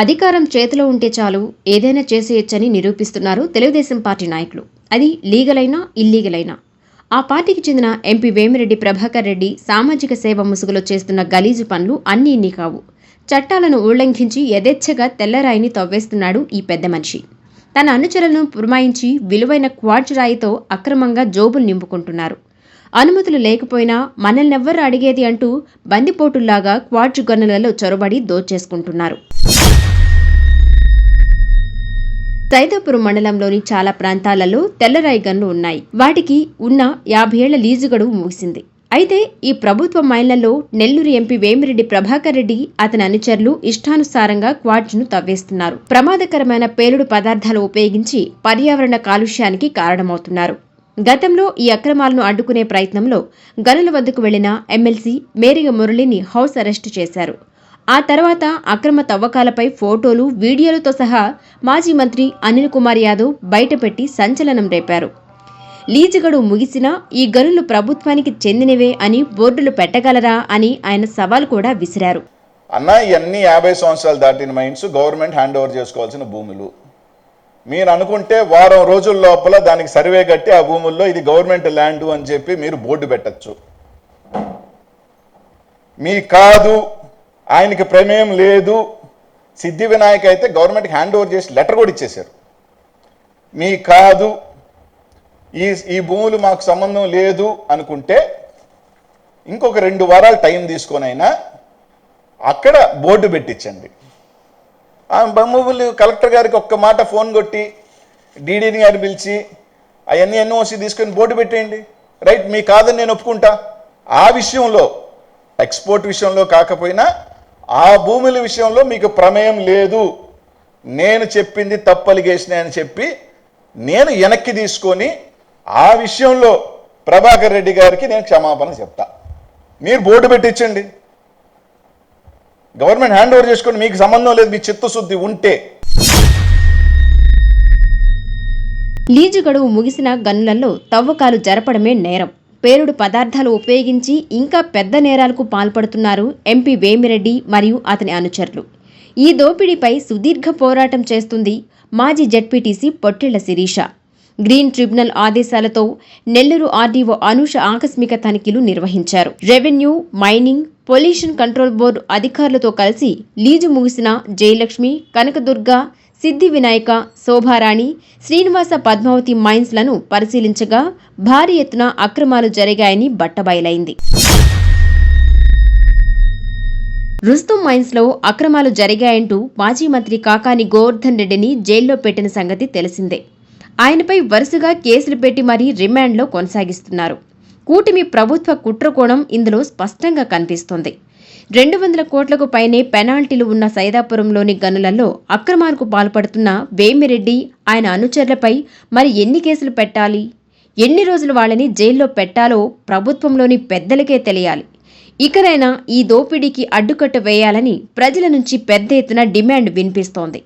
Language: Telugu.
అధికారం చేతిలో ఉంటే చాలు ఏదైనా చేసేయొచ్చని నిరూపిస్తున్నారు తెలుగుదేశం పార్టీ నాయకులు. అది లీగల్ అయినా ఇల్లీగల్ అయినా ఆ పార్టీకి చెందిన ఎంపీ వేమిరెడ్డి ప్రభాకర్ రెడ్డి సామాజిక సేవ ముసుగులో చేస్తున్న గలీజు పనులు అన్నీ ఇన్ని కావు. చట్టాలను ఉల్లంఘించి యథేచ్ఛగా తెల్లరాయిని తవ్వేస్తున్నాడు ఈ పెద్ద మనిషి. తన అనుచరులను పురమాయించి విలువైన క్వాడ్జ్ రాయితో అక్రమంగా జోబులు నింపుకుంటున్నారు. అనుమతులు లేకపోయినా మనల్నెవ్వరు అడిగేది అంటూ బందిపోటుల్లాగా క్వార్జ్ గనులలో చొరబడి దోచేసుకుంటున్నారు. సైదాపురం మండలంలోని చాలా ప్రాంతాలలో తెల్లరాయి గన్లు ఉన్నాయి. వాటికి ఉన్న యాభై ఏళ్ళ లీజు గడువు ముగిసింది. అయితే ఈ ప్రభుత్వ మైళ్ళలో నెల్లూరు ఎంపీ వేమిరెడ్డి ప్రభాకర్ రెడ్డి అతని అనుచరులు ఇష్టానుసారంగా క్వాడ్జ్ను తవ్వేస్తున్నారు. ప్రమాదకరమైన పేలుడు పదార్థాలు ఉపయోగించి పర్యావరణ కాలుష్యానికి కారణమవుతున్నారు. గతంలో ఈ అక్రమాలను అడ్డుకునే ప్రయత్నంలో గనుల వద్దకు వెళ్ళిన ఎమ్మెల్సీ మేరిగ మురళిని హౌస్ అరెస్టు చేశారు. ఆ తర్వాత అక్రమ తవ్వకాలపై ఫోటోలు వీడియోలతో సహా మాజీ మంత్రి అనిల్ కుమార్ యాదవ్ బయటపెట్టి సంచలనం రేపారు. లీజు గడువు ముగిసినా ఈ గనులు ప్రభుత్వానికి చెందినవే అని బోర్డులు పెట్టగలరా అని ఆయన సవాల్ కూడా విసిరారు. అన్న ఇవన్నీ యాభై సంవత్సరాలు దాటిన మైన్స్ గవర్నమెంట్ హ్యాండ్ ఓవర్ చేసుకోవాల్సిన భూములు. మీరు అనుకుంటే వారం రోజుల లోపల దానికి సర్వే కట్టి ఆ భూముల్లో ఇది గవర్నమెంట్ ల్యాండ్ అని చెప్పి మీరు బోర్డు పెట్టచ్చు. మీ కాదు ఆయనకి ప్రమేయం లేదు. సిద్ధి వినాయక్ అయితే గవర్నమెంట్కి హ్యాండ్ ఓవర్ చేసి లెటర్ కూడా ఇచ్చేశారు. మీ కాదు. ఈ ఈ భూములు మాకు సంబంధం లేదు అనుకుంటే ఇంకొక రెండు వారాలు టైం తీసుకొనైనా అక్కడ బోర్డు పెట్టించండి. ఆ భూములు కలెక్టర్ గారికి ఒక్క మాట ఫోన్ కొట్టి డీడీని గారిని పిలిచి అవన్నీ ఎన్ఓసి తీసుకొని బోర్డు పెట్టేయండి. రైట్ మీ కాదని నేను ఒప్పుకుంటా. ఆ విషయంలో ఎక్స్పోర్ట్ విషయంలో కాకపోయినా ఆ భూముల విషయంలో మీకు ప్రమేయం లేదు. నేను చెప్పింది తప్పు అని చెప్పి నేను వెనక్కి తీసుకొని ఆ విషయంలో ప్రభాకర్ రెడ్డి గారికి నేను క్షమాపణ చెప్తా. మీరు బోర్డు పెట్టించండి. గవర్నమెంట్ హ్యాండ్ ఓవర్ చేసుకోండి మీకు సంబంధం లేదు మీ చిత్తశుద్ధి ఉంటే. లీజు గడువు ముగిసిన గనులలో తవ్వకాలు జరపడమే నేరం. పేలుడు పదార్థాలు ఉపయోగించి ఇంకా పెద్ద నేరాలకు పాల్పడుతున్నారు ఎంపీ వేమిరెడ్డి మరియు అతని అనుచరులు. ఈ దోపిడీపై సుదీర్ఘ పోరాటం చేస్తుంది మాజీ ZPTC Pottilla Sirisha. Green tribunal ఆదేశాలతో నెల్లూరు ఆర్డీఓ అనూష ఆకస్మిక తనిఖీలు నిర్వహించారు. Revenue mining pollution control board అధికారులతో కలిసి లీజు ముగిసిన జయలక్ష్మి కనకదుర్గ సిద్ధి వినాయక శోభారాణి శ్రీనివాస పద్మావతి మైన్స్లను పరిశీలించగా భారీ ఎత్తున అక్రమాలు జరిగాయని బట్టబయలైంది. రుస్తుం మైన్స్లో అక్రమాలు జరిగాయంటూ మాజీ మంత్రి కాకాని గోవర్ధన్ రెడ్డిని జైల్లో పెట్టిన సంగతి తెలిసిందే. ఆయనపై వరుసగా కేసులు పెట్టి మరీ రిమాండ్లో కొనసాగిస్తున్నారు. కూటమి ప్రభుత్వ కుట్రకోణం ఇందులో స్పష్టంగా కనిపిస్తోంది. రెండు వందల కోట్లకు పైనే పెనాల్టీలు ఉన్న సైదాపురంలోని గనులలో అక్రమాలకు పాల్పడుతున్న వేమిరెడ్డి ఆయన అనుచరులపై మరి ఎన్ని కేసులు పెట్టాలి? ఎన్ని రోజులు వాళ్ళని జైల్లో పెట్టాలో ప్రభుత్వంలోని పెద్దలకే తెలియాలి. ఇకనైనా ఈ దోపిడీకి అడ్డుకట్ట వేయాలని ప్రజల నుంచి పెద్ద ఎత్తున డిమాండ్ వినిపిస్తోంది.